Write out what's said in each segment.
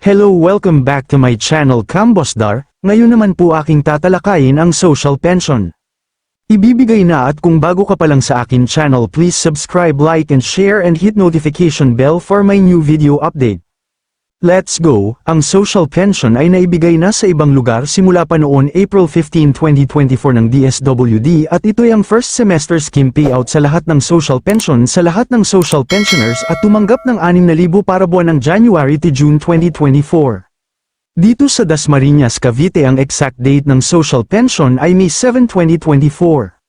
Hello welcome back to my channel Kambosdar, ngayon naman po aking tatalakayin ang social pension. Ibibigay na at kung bago ka pa lang sa akin channel please subscribe like and share and hit notification bell for my new video update. Let's go, ang social pension ay naibigay na sa ibang lugar simula pa noon April 15, 2024 ng DSWD at ito ay ang first semester scheme payout sa lahat ng social pension sa lahat ng social pensioners at tumanggap ng 6,000 para buwan ng January to June 2024. Dito sa Dasmariñas, Cavite ang exact date ng social pension ay May 7, 2024.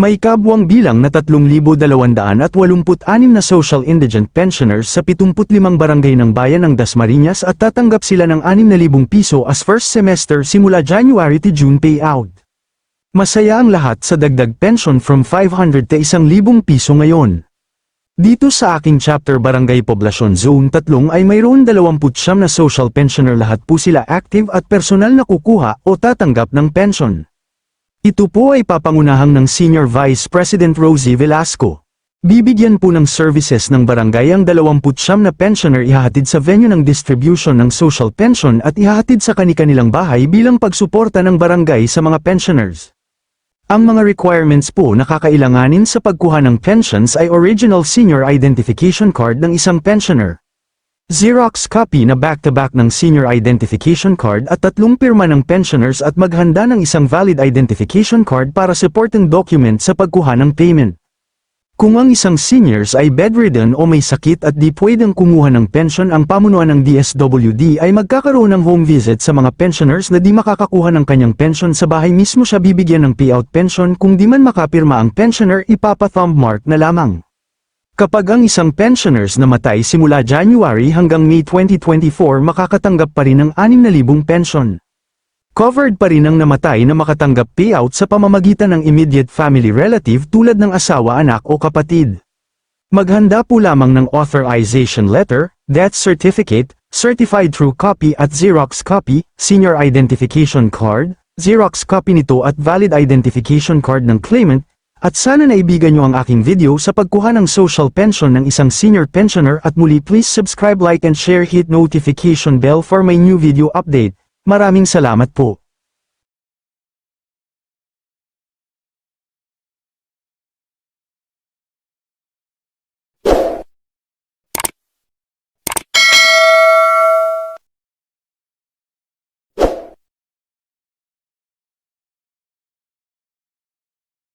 May kabuwang bilang na 3,286 na social indigent pensioners sa 75 barangay ng bayan ng Dasmariñas at tatanggap sila ng 6,000 piso as first semester simula January to June payout. Masaya ang lahat sa dagdag pension from 500 to 1,000 piso ngayon. Dito sa aking chapter Barangay Poblasyon Zone 3 ay mayroon 29 na social pensioner lahat po sila active at personal na kukuha o tatanggap ng pension. Ito po ay papangunahang ng Senior Vice President Rosie Velasco. Bibigyan po ng services ng barangay ang 29 na pensioner ihahatid sa venue ng distribution ng social pension at ihahatid sa kani-kanilang bahay bilang pagsuporta ng barangay sa mga pensioners. Ang mga requirements po na kakailanganin sa pagkuha ng pensions ay original senior identification card ng isang pensioner. Xerox copy na back-to-back ng senior identification card at tatlong pirma ng pensioners at maghanda ng isang valid identification card para supporting document sa pagkuha ng payment. Kung ang isang seniors ay bedridden o may sakit at di pwedeng kumuha ng pension ang pamunuan ng DSWD ay magkakaroon ng home visit sa mga pensioners na di makakakuha ng kanyang pension sa bahay mismo siya bibigyan ng payout pension kung di man makapirma ang pensioner ipapa-thumb mark na lamang. Kapag ang isang pensioners namatay simula January hanggang May 2024 makakatanggap pa rin ng 6,000 pension. Covered pa rin ang namatay na makatanggap payout sa pamamagitan ng immediate family relative tulad ng asawa anak o kapatid. Maghanda po lamang ng authorization letter, death certificate, certified true copy at Xerox copy, senior identification card, Xerox copy nito at valid identification card ng claimant, at sana naibigan nyo ang aking video sa pagkuha ng social pension ng isang senior pensioner at muli please subscribe like and share hit notification bell for my new video update. Maraming salamat po.